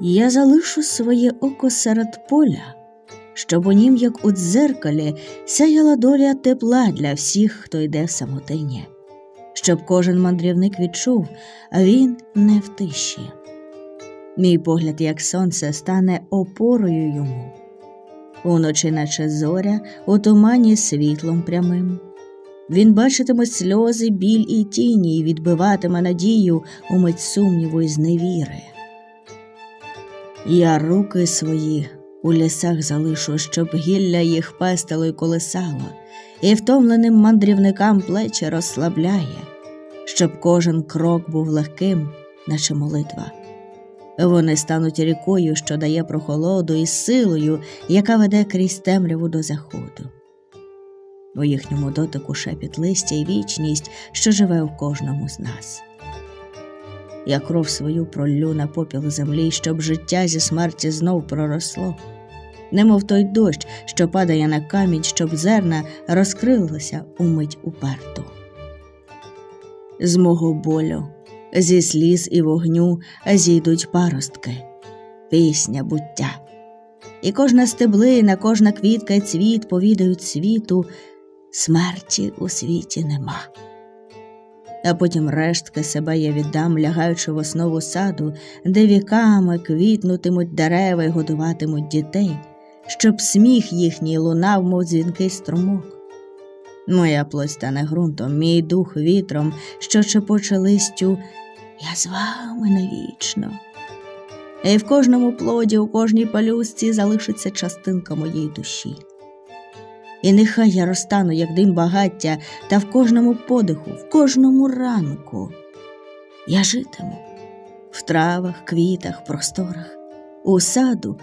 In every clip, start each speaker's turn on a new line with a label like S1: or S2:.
S1: Я залишу своє око серед поля, щоб у нім, як у дзеркалі, сяяла доля тепла для всіх, хто йде в самотині, щоб кожен мандрівник відчув, а він не в тиші. Мій погляд, як сонце, стане опорою йому. Уночі, наче зоря, у тумані світлом прямим. Він бачитиме сльози, біль і тіні, і відбиватиме надію у мить сумніву і зневіри. Я руки свої у лісах залишу, щоб гілля їх пестило й колесало, і втомленим мандрівникам плечі розслабляє, щоб кожен крок був легким, наче молитва. Вони стануть рікою, що дає прохолоду, і силою, яка веде крізь темряву до заходу. У їхньому дотику шепіт листя і вічність, що живе в кожному з нас. Я кров свою проллю на попіл землі, щоб життя зі смерті знов проросло, немов той дощ, що падає на камінь, щоб зерна розкрилися умить уперту. З мого болю, зі сліз і вогню зійдуть паростки, пісня буття. І кожна стеблина, кожна квітка й цвіт повідають світу, смерті у світі нема. А потім рештки себе я віддам, лягаючи в основу саду, де віками квітнутимуть дерева й годуватимуть дітей, щоб сміх їхній лунав, мов дзвінкий струмок. Моя плоть стане ґрунтом, мій дух вітром, що шепоче листю, я з вами навічно. І в кожному плоді, у кожній палюсці залишиться частинка моєї душі. І нехай я розтану, як дим багаття, та в кожному подиху, в кожному ранку я житиму в травах, квітах, просторах, у саду,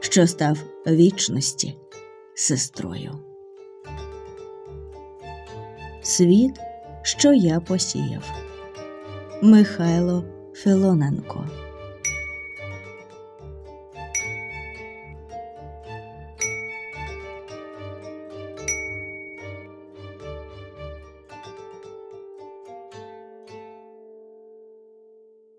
S1: що став вічності сестрою. Світ, що я посіяв. Михайло Філоненко